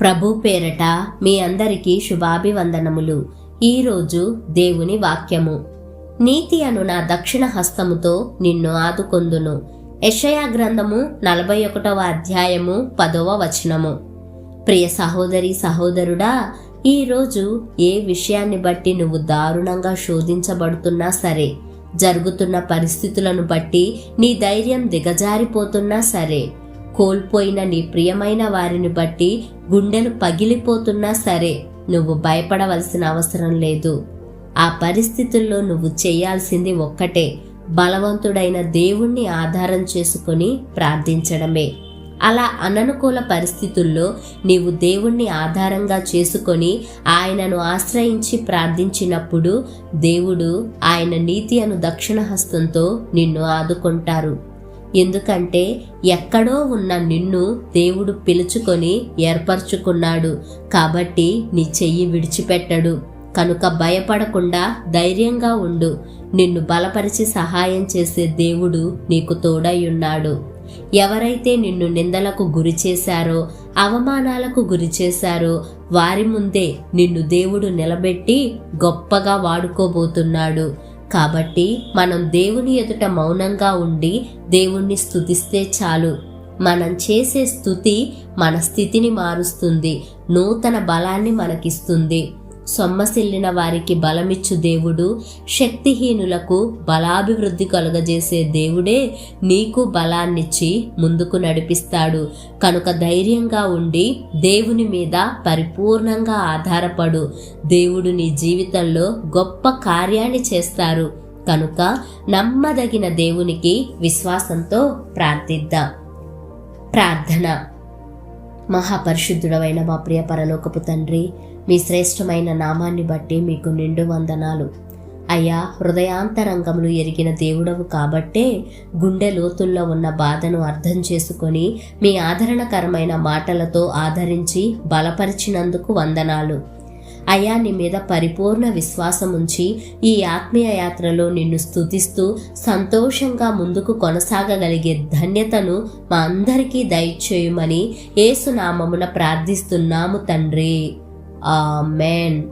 ప్రభు పేరట మీ అందరికీ శుభాభివందనములు. ఈరోజు దేవుని వాక్యము. నీతి అను నా దక్షిణ హస్తముతో నిన్ను ఆదుకొందును. యషయా గ్రంథము నలభై ఒకటవ అధ్యాయము పదవ వచనము. ప్రియ సహోదరి సహోదరుడా ఈరోజు ఏ విషయాన్ని బట్టి నువ్వు దారుణంగా శోధించబడుతున్నా సరే జరుగుతున్న పరిస్థితులను బట్టి నీ ధైర్యం దిగజారిపోతున్నా సరే కోల్పోయిన నీ ప్రియమైన వారిని బట్టి గుండెలు పగిలిపోతున్నా సరే నువ్వు భయపడవలసిన అవసరం లేదు. ఆ పరిస్థితుల్లో నువ్వు చేయాల్సింది ఒక్కటే బలవంతుడైన దేవుణ్ణి ఆధారం చేసుకొని ప్రార్థించడమే. అలా అననుకూల పరిస్థితుల్లో నీవు దేవుణ్ణి ఆధారంగా చేసుకొని ఆయనను ఆశ్రయించి ప్రార్థించినప్పుడు దేవుడు ఆయన నీతి అను దక్షిణహస్తంతో నిన్ను ఆదుకుంటారు. ఎందుకంటే ఎక్కడో ఉన్న నిన్ను దేవుడు పిలుచుకొని ఏర్పరచుకున్నాడు. కాబట్టి నీ చెయ్యి విడిచిపెట్టడు. కనుక భయపడకుండా ధైర్యంగా ఉండు. నిన్ను బలపరిచి సహాయం చేసే దేవుడు నీకు తోడై ఉన్నాడు ఎవరైతే నిన్ను నిందలకు గురి చేశారో అవమానాలకు గురి చేశారో వారి ముందే నిన్ను దేవుడు నిలబెట్టి గొప్పగా వాడుకోబోతున్నాడు. కాబట్టి మనం దేవుని ఎదుట మౌనంగా ఉండి దేవుణ్ణి స్థుతిస్తే చాలు. మనం చేసే స్థుతి మన స్థితిని మారుస్తుంది నూతన బలాన్ని మనకిస్తుంది. సొమ్మసిల్లిన వారికి బలమిచ్చు దేవుడు. శక్తిహీనులకు బలాభివృద్ధి కలుగజేసే దేవుడే నీకు బలాన్నిచ్చి ముందుకు నడిపిస్తాడు. కనుక ధైర్యంగా ఉండి దేవుని మీద పరిపూర్ణంగా ఆధారపడు. దేవుడు నీ జీవితంలో గొప్ప కార్యాన్ని చేస్తారు. కనుక నమ్మదగిన దేవునికి విశ్వాసంతో ప్రార్థిద్దాం. ప్రార్థన. మహాపరిశుద్ధుడవైన మా ప్రియ పరలోకపు తండ్రి మీ శ్రేష్టమైన నామాన్ని బట్టి మీకు నిండు వందనాలు. అయ్యా హృదయాంతరంగములు ఎరిగిన దేవుడవు కాబట్టే గుండె లోతుల్లో ఉన్న బాధను అర్థం చేసుకొని మీ ఆదరణకరమైన మాటలతో ఆదరించి బలపరిచినందుకు వందనాలు. అయ్యా నీ మీద పరిపూర్ణ విశ్వాసం ఉంచి ఈ ఆత్మీయ యాత్రలో నిన్ను స్థుతిస్తూ సంతోషంగా ముందుకు కొనసాగగలిగే ధన్యతను మా అందరికీ దయచేయమని ఏసునామమున ప్రార్థిస్తున్నాము తండ్రి. ఆమెన్.